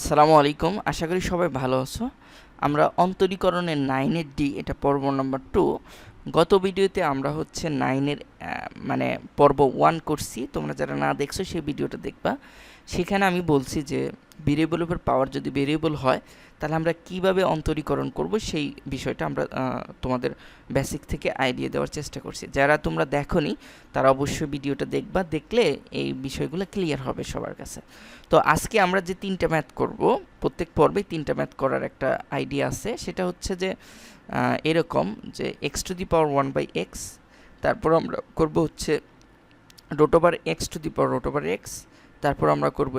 আসসালামু আলাইকুম। আশা করি সবাই ভালো আছো। আমরা অন্তরীকরণের নাইনের ডি, এটা পর্ব নম্বর টু। গত ভিডিওতে আমরা হচ্ছে নাইনের মানে পর্ব ওয়ান করছি। তোমরা যারা না দেখছ, সেই ভিডিওটা দেখবা। সেখানে আমি বলছি যে ভেরিয়েবল উপর পাওয়ার যদি ভেরিয়েবল হয়, তাহলে আমরা কীভাবে অন্তরীকরণ করব সেই বিষয়টা আমরা তোমাদের বেসিক থেকে আইডিয়া দেওয়ার চেষ্টা করছি। যারা তোমরা দেখোনি, তারা অবশ্যই ভিডিওটা দেখবা, দেখলে এই বিষয়গুলো ক্লিয়ার হবে সবার কাছে। তো আজকে আমরা যে তিনটা ম্যাথ করব, প্রত্যেক পর্বে তিনটা ম্যাথ করার একটা আইডিয়া আছে। সেটা হচ্ছে যে এরকম যে x to the power one by x তারপর আমরা করব হচ্ছে root over x to the power root over x তারপর আমরা করব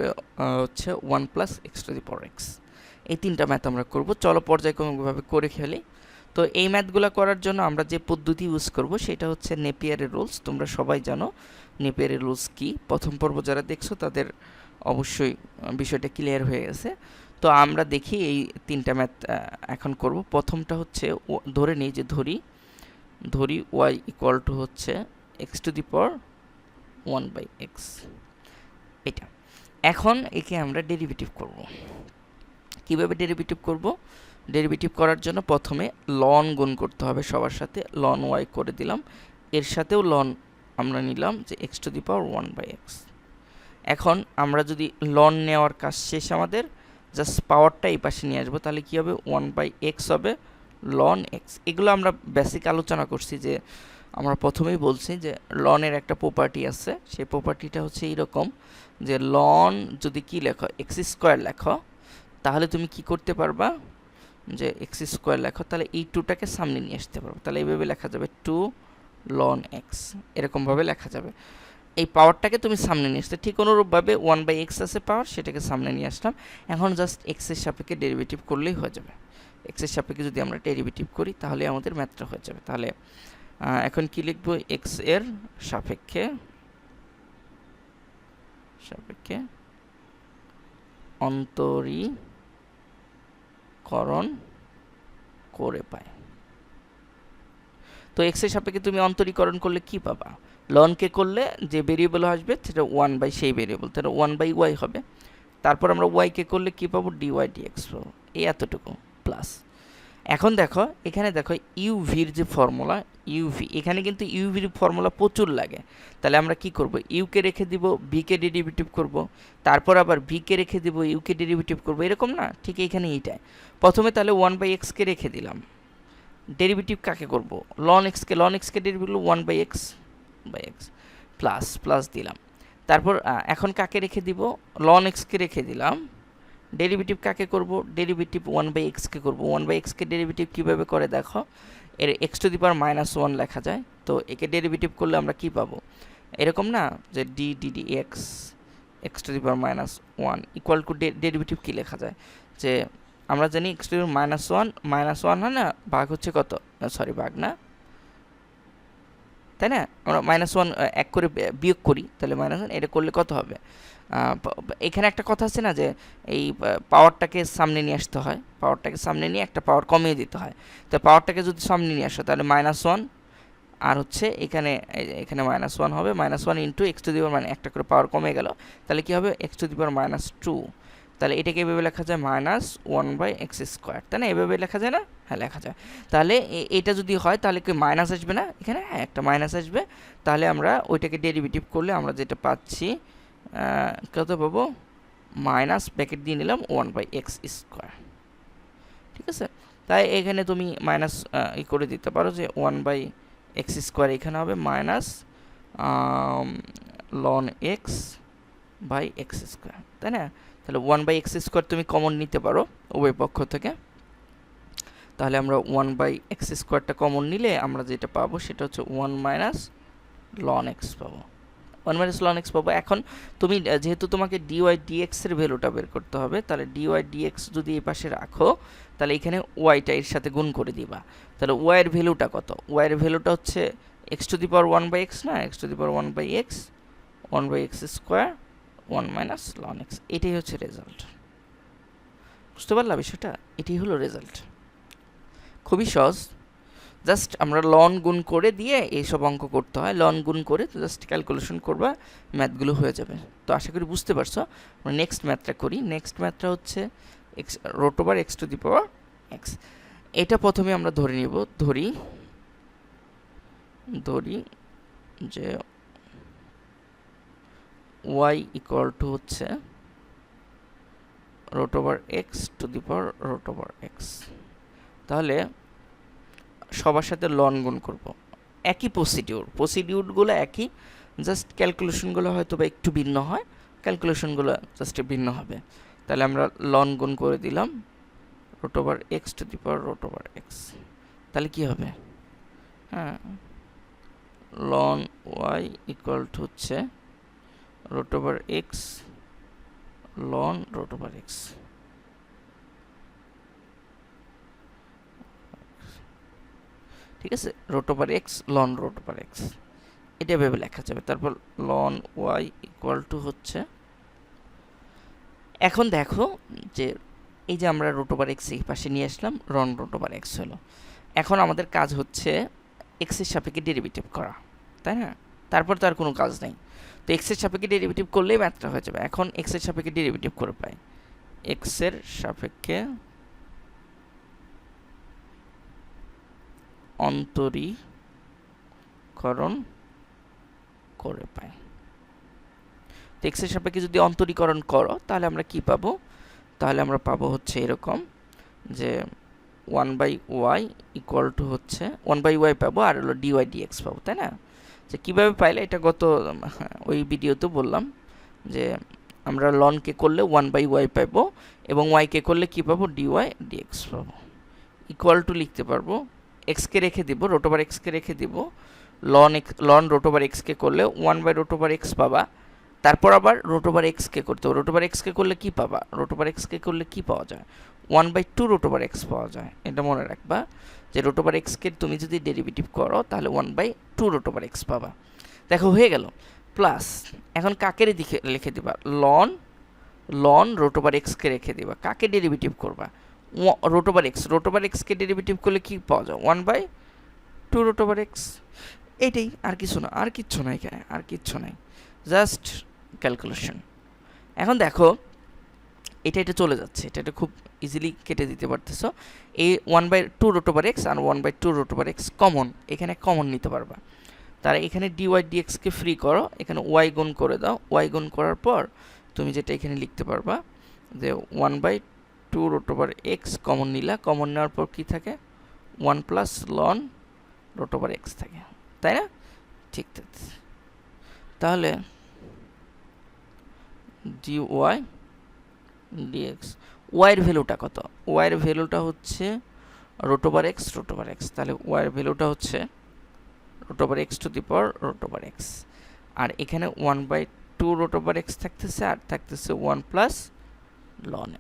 হচ্ছে one plus x to the power x এই তিনটা ম্যাথ আমরা করব। চলো পর্যায়ক্রমিকভাবে করে খেলি। তো এই ম্যাথগুলো করার জন্য আমরা যে পদ্ধতি ইউজ করব, সেটা হচ্ছে নেপিয়ারের রুলস তোমরা সবাই জানো নেপিয়ারের রুলস কি। প্রথম পর্ব যারা দেখছ, তাদের অবশ্যই বিষয়টা ক্লিয়ার হয়ে গেছে। তো আমরা দেখি এই তিনটা ম্যাথ এখন করব। প্রথমটা হচ্ছে ধরে নিই যে ধরি ধরি ওয়াই ইকুয়াল টু হচ্ছে x to the power one by x এটা। এখন একে আমরা ডেরিভেটিভ করব। কীভাবে ডেরিভেটিভ করব? ডেরিভেটিভ করার জন্য প্রথমে লন গুণ করতে হবে সবার সাথে। লন ওয়াই করে দিলাম। এর সাথেও লন আমরা নিলাম যে x to the power one by x এখন আমরা যদি লন নেওয়ার কাজ শেষ আমাদের জাস্ট পাওয়ারটা এই পাশে নিয়ে আসব, তাহলে কী হবে? ওয়ান বাই এক্স হবে। লন এক্স এগুলো আমরা বেসিক আলোচনা করছি যে আমরা প্রথমেই বলছি যে লনের একটা প্রপার্টি আছে, সেই প্রপার্টিটা হচ্ছে এইরকম যে লন যদি কি লেখো এক্স স্কোয়ার লেখো, তাহলে তুমি কি করতে পারবা? যে এক্স স্কোয়ার লেখো, তাহলে এই টুটাকে সামনে নিয়ে আসতে পারব। তাহলে এইভাবে লেখা যাবে টু লন এক্স এরকমভাবে লেখা যাবে। এই পাওয়ারটাকে তুমি সামনে নিয়ে আসতে, ঠিক অনুরূপভাবে ওয়ান বাই এক্স আছে পাওয়ার সেটাকে সামনে নিয়ে আসলাম। এখন জাস্ট এক্সের সাপেক্ষে ডেরিভেটিভ করলেই হয়ে যাবে। এক্সের সাপেক্ষে যদি আমরা ডেরিভেটিভ করি, তাহলে আমাদের ম্যাথটা হয়ে যাবে। তাহলে এখন কি লিখব? এক্সের সাপেক্ষে সাপেক্ষে অন্তরীকরণ করে পায় তো এক্সের সাপেক্ষে তুমি অন্তরীকরণ করলে কি পাবা? লনকে করলে যে ভেরিয়েবল আসবে, সেটা ওয়ান বাই সেই ভেরিয়েবল তাহলে ওয়ান বাই ওয়াই হবে। তারপর আমরা ওয়াইকে করলে কি পাবো? ডিওয়াই ডিএক্স পাবো। এই এতটুকু প্লাস এখন দেখো, এখানে দেখো ইউভির যে ফর্মুলা ইউভি এখানে কিন্তু ইউভির ফর্মুলা প্রচুর লাগে। তাহলে আমরা কি করব? ইউকে রেখে দিব বিকে ডেরিভেটিভ করব, তারপর আবার বিকে রেখে দিব ইউকে ডেরিভেটিভ করব, এরকম না, ঠিক এখানে এইটাই। প্রথমে তাহলে ওয়ান বাই এক্সকে রেখে দিলাম। ডেরিভেটিভ কাকে করব? লন এক্সকে লন এক্সকে derivative one by x by x plus plus দিলাম। তারপর এখন কাকে রেখে দিব? লন এক্সকে রেখে দিলাম। ডেরিভেটিভ কাকে করব? ডেরিভেটিভ ওয়ান বাই এক্সকে করব। ওয়ান বাই এক্সকে ডেরিভেটিভ কীভাবে করে দেখো? এর x to the power minus one লেখা যায়। তো একে ডেরিভেটিভ করলে আমরা কি পাবো? এরকম না যে d d d x x to the power minus one equal to derivative কী লেখা যায়? যে আমরা জানি x to minus one minus one হয় না, ভাগ হচ্ছে কত? সরি ভাগ না। তাই না? আমরা মাইনাস ওয়ান এক করে বিয়োগ করি, তাহলে মাইনাস ওয়ান এটা করলে কত হবে? এখানে একটা কথা আছে না যে এই পাওয়ারটাকে সামনে নিয়ে আসতে হয়। পাওয়ারটাকে সামনে নিয়ে একটা পাওয়ার কমিয়ে দিতে হয়। তো পাওয়ারটাকে যদি সামনে নিয়ে আসো, তাহলে মাইনাস ওয়ান আর হচ্ছে এখানে এখানে মাইনাস ওয়ান হবে minus one into x to the power মানে একটা করে পাওয়ার কমে গেল। তাহলে কী হবে? X to the power minus two তাহলে এটাকে এভাবে লেখা যায় minus one by x square তাই না? এভাবে লেখা যায় না? হ্যাঁ লেখা যায়। তাহলে এটা যদি হয়, তাহলে কি মাইনাস আসবে না? এখানে? হ্যাঁ একটা মাইনাস আসবে। তাহলে আমরা ওইটাকে ডেরিভেটিভ করলে আমরা যেটা পাচ্ছি কত পাবো? মাইনাস ব্যাকেট দিয়ে নিলাম ওয়ান বাই এক্স স্কোয়ার। ঠিক আছে? তাই এখানে তুমি মাইনাস ই করে দিতে পারো যে ওয়ান বাই এক্স স্কোয়ার এখানে হবে minus ln x by x square. তাই না? তাহলে ওয়ান বাই এক্স স্কোয়ার তুমি কমন নিতে পারো উভয় পক্ষ থেকে। তাহলে আমরা ওয়ান বাই এক্স স্কোয়ারটা কমন নিলে আমরা যেটা পাবো সেটা হচ্ছে ওয়ান মাইনাস লন এক্স পাবো। ওয়ান মাইনাস লন এক্স পাবো। এখন তুমি যেহেতু তোমাকে ডিওয়াই ডিএক্সের ভ্যালুটা বের করতে হবে, তাহলে ডিওয়াই ডিএক্স যদি এই পাশে রাখো, তাহলে এখানে ওয়াইটা এর সাথে গুণ করে দিবা। তাহলে ওয়াইয়ের ভ্যালুটা কত? ওয়াইয়ের ভ্যালুটা হচ্ছে x to the power one by x না? X to the power one by x one by x square one minus ln x এটাই হচ্ছে রেজাল্ট বুঝতে পারলা বিষয়টা? এটাই হলো রেজাল্ট খুবই সহজ। জাস্ট আমরা লন গুণ করে দিয়ে এইসব অঙ্ক করতে হয়। লন গুণ করে তো জাস্ট ক্যালকুলেশন করবা ম্যাথগুলো হয়ে যাবে। তো আশা করি বুঝতে পারছ। আমরা নেক্সট ম্যাথটা করি। নেক্সট ম্যাথটা হচ্ছে x root over x to the power x এটা প্রথমে আমরা ধরে নিব। ধরি ধরি যে ওয়াই ইকুয়াল টু হচ্ছে root over x to the power root over x তাহলে সবার সাথে লন গুণ করব। একই প্রসিডিউর প্রসিডিউরগুলো একই জাস্ট ক্যালকুলেশনগুলো হয়তো বা একটু ভিন্ন হয় ক্যালকুলেশনগুলো জাস্ট ভিন্ন হবে। তাহলে আমরা লন গুণ করে দিলাম root over x to the power root over x তাহলে কী হবে? হ্যাঁ লন ওয়াই ইকুয়াল টু হচ্ছে root over x ln root over x ঠিক আছে? Root over x ln root over x এটা ভেবে লেখা যাবে। তারপর লন ওয়াই ইকুয়াল টু হচ্ছে, এখন দেখো যে এই যে আমরা রোট ওভার এক্স এই পাশে নিয়ে আসলাম রন রোট ওভার এক্স হলো। এখন আমাদের কাজ হচ্ছে এক্সের সাপেক্ষে ডেরিভেটিভ করা, তাই না? তারপর তো আর কোনো কাজ নেই। তো এক্সের সাপেক্ষে ডেরিভেটিভ করলেই ম্যাথটা হয়ে যাবে। এখন এক্সের সাপেক্ষে ডেরিভেটিভ করে পাই। এক্সের সাপেক্ষে অন্তরীকরণ করে পাই তো এক্সের সাপেক্ষে যদি অন্তরীকরণ করো, তাহলে আমরা কি পাবো? তাহলে আমরা পাবো হচ্ছে এরকম যে one by y equal to হচ্ছে ওয়ান বাই ওয়াই পাবো আর হলো ডিওয়াই ডিএক্স পাবো, তাই না? যে কীভাবে পাইলে এটা গত, ওই ভিডিওতে বললাম যে আমরা লনকে করলে ওয়ান বাই ওয়াই পাবো এবং ওয়াইকে করলে কী পাবো? ডিওয়াই ডিএক্স পাবো। ইকুয়াল টু লিখতে পারব এক্সকে রেখে দিব রোটোবার এক্সকে রেখে দিব লন এক্স লন রোটোবার এক্সকে করলে ওয়ান বাই রোটোবার এক্স পাবা তারপর আবার রোটোবার এক্সকে করতে হবে রোটোবার এক্সকে করলে কী পাবা রোটোবার এক্সকে করলে কী পাওয়া যায় one by two root over x পাওয়া যায় এটা মনে রাখবা যে রোটোবার এক্সকে তুমি যদি ডেরিভেটিভ করো তাহলে one by two root over x পাবা দেখো হয়ে গেল প্লাস এখন কাকের দিকে লিখে দিবা লন লন রোটোবার এক্সকে রেখে দিবা কাকে ডেরিভেটিভ করবা রোটোবার এক্স। রোটোবার এক্সকে ডেরিভেটিভ করলে কী পাওয়া যায়? One by two root over x. এইটাই, আর কিছু না, আর কিচ্ছু নাই এখানে, আর কিচ্ছু নাই। Just calculation. এখন দেখো, এটা এটা চলে যাচ্ছে, এটা এটা খুব ইজিলি কেটে দিতে পারতেছো। এই one by two root over x R one by two root over x common, এখানে কমন নিতে পারবা। তারা এখানে ডিওয়াই ডিএক্সকে ফ্রি করো, এখানে ওয়াই গুণ করে দাও। ওয়াই গুণ করার পর তুমি যেটা এখানে লিখতে পারবা, যে one by two root over x common নিলা কমন নেওয়ার পর কী থাকে? One plus ln root over x থাকে। তাই না? ঠিক তাহলে ডি ওয়াই ডিএক্স ওয়াইয়ের ভ্যালুটা কত? ওয়াইয়ের ভ্যালুটা হচ্ছে রোটোবার এক্স রোটোবার এক্স তাহলে ওয়াইয়ের ভ্যালুটা হচ্ছে root over x to the power root over x আর এখানে one by two root over x থাকতেছে, আর থাকতেছে ওয়ান প্লাস লন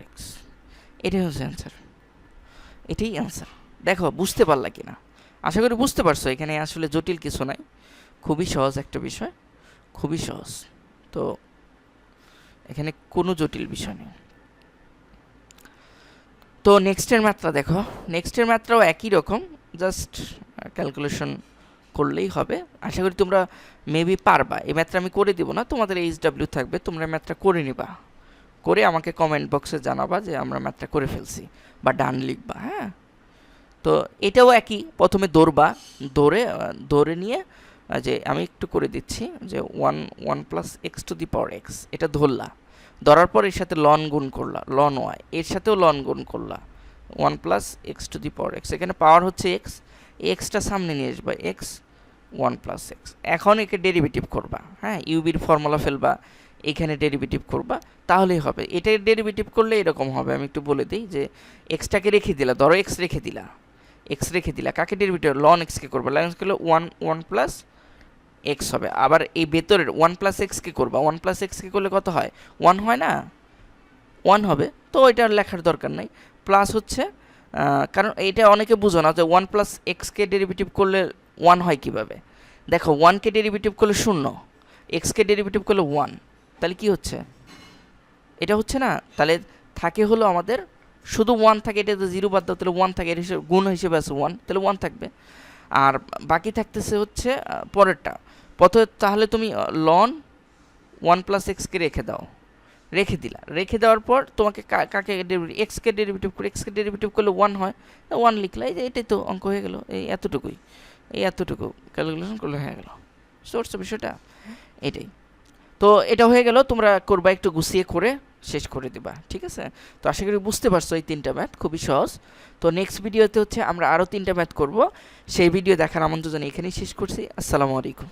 এক্স এটাই হচ্ছে অ্যান্সার এটাই অ্যান্সার দেখো, বুঝতে পারলা কি না আশা করি বুঝতে পারছ, এখানে আসলে জটিল কিছু নাই। খুবই সহজ একটা বিষয়, খুবই সহজ। তো, এখানে কোনো জটিল বিষয় নেই। তো নেক্সটের ম্যাথটা দেখো। নেক্সটের ম্যাথটাও একই রকম জাস্ট ক্যালকুলেশন করলেই হবে। আশা করি তোমরা মেবি পারবা। এই ম্যাথটা আমি করে দিব না, তোমাদের এইচ ডাব্লিউ থাকবে, তোমরা ম্যাথটা করে নিবা। করে আমাকে কমেন্ট বক্সে জানাবা যে আমরা ম্যাথটা করে ফেলছি বা ডান লিখবা হ্যাঁ? তো এটাও একই, প্রথমে দৌড়বা, দৌড়ে দৌড়ে নিয়ে যে আমি একটু করে দিচ্ছি যে one one plus x to the power x এটা ধরলা। ধরার পর এর সাথে লন গুণ করলা লন ওয়াই এর সাথেও লন গুণ করলা। One plus x to the power x এখানে পাওয়ার হচ্ছে এক্স এক্সটা সামনে নিয়ে আসবা এক্স ওয়ান প্লাস এক্স এখন একে ডেরিভেটিভ করবা হ্যাঁ? ইউবির ফর্মুলা ফেলবা এখানে ডেরিভেটিভ করবা, তাহলেই হবে। এটা ডেরিভেটিভ করলে এরকম হবে। আমি একটু বলে দিই যে এক্সটাকে রেখে দিলা, ধরো এক্স রেখে দিলা। এক্স রেখে দিলা, কাকে ডেরিভেটিভ লন এক্সকে করবা। লন করলে ওয়ান ওয়ান প্লাস এক্স হবে। আবার এই ভেতরের ওয়ান প্লাস এক্সকে করবা। ওয়ান প্লাস এক্সকে করলে কত হয়? ওয়ান হয় না? ওয়ান হবে। তো এটা লেখার দরকার নাই। প্লাস হচ্ছে কারণ এটা অনেকে বুঝো না যে ওয়ান প্লাস এক্সকে ডেরিভেটিভ করলে ওয়ান হয় কীভাবে? দেখো ওয়ানকে ডেরিভেটিভ করলে শূন্য এক্সকে ডেরিভেটিভ করলে ওয়ান তাহলে কি হচ্ছে? এটা হচ্ছে না? তাহলে থাকে হলো আমাদের শুধু ওয়ান থাকে, এটা তো জিরো বাদ দাও, তাহলে ওয়ান থাকে এর হিসেবে গুণ হিসেবে আছে ওয়ান তাহলে ওয়ান থাকবে। আর বাকি থাকতেছে হচ্ছে পরেরটা। প্রথমে তাহলে তুমি লন ওয়ান প্লাস এক্সকে রেখে দাও। রেখে দিলা। রেখে দেওয়ার পর তোমাকে কাকে এক্সকে ডেরিভেটিভ করে এক্সকে ডেরিভেটিভ করলে ওয়ান হয় ওয়ান লিখলা, এই যে এটাই তো অঙ্ক হয়ে গেল, এই এতটুকুই। এই এতটুকু ক্যালকুলেশন করলে হয়ে গেল। সোর্স বিষয়টা, এটাই। তো এটা হয়ে গেল, তোমরা করবা একটু গুছিয়ে করে শেষ করে দিবা, ঠিক আছে? তো আশা করি বুঝতে পারছ এই তিনটা ম্যাথ খুবই সহজ। তো নেক্সট ভিডিওতে হচ্ছে আমরা আরও তিনটা ম্যাথ করব, সেই ভিডিও দেখার আমন্ত্রণ এখানেই শেষ করছি, আসসালামু আলাইকুম।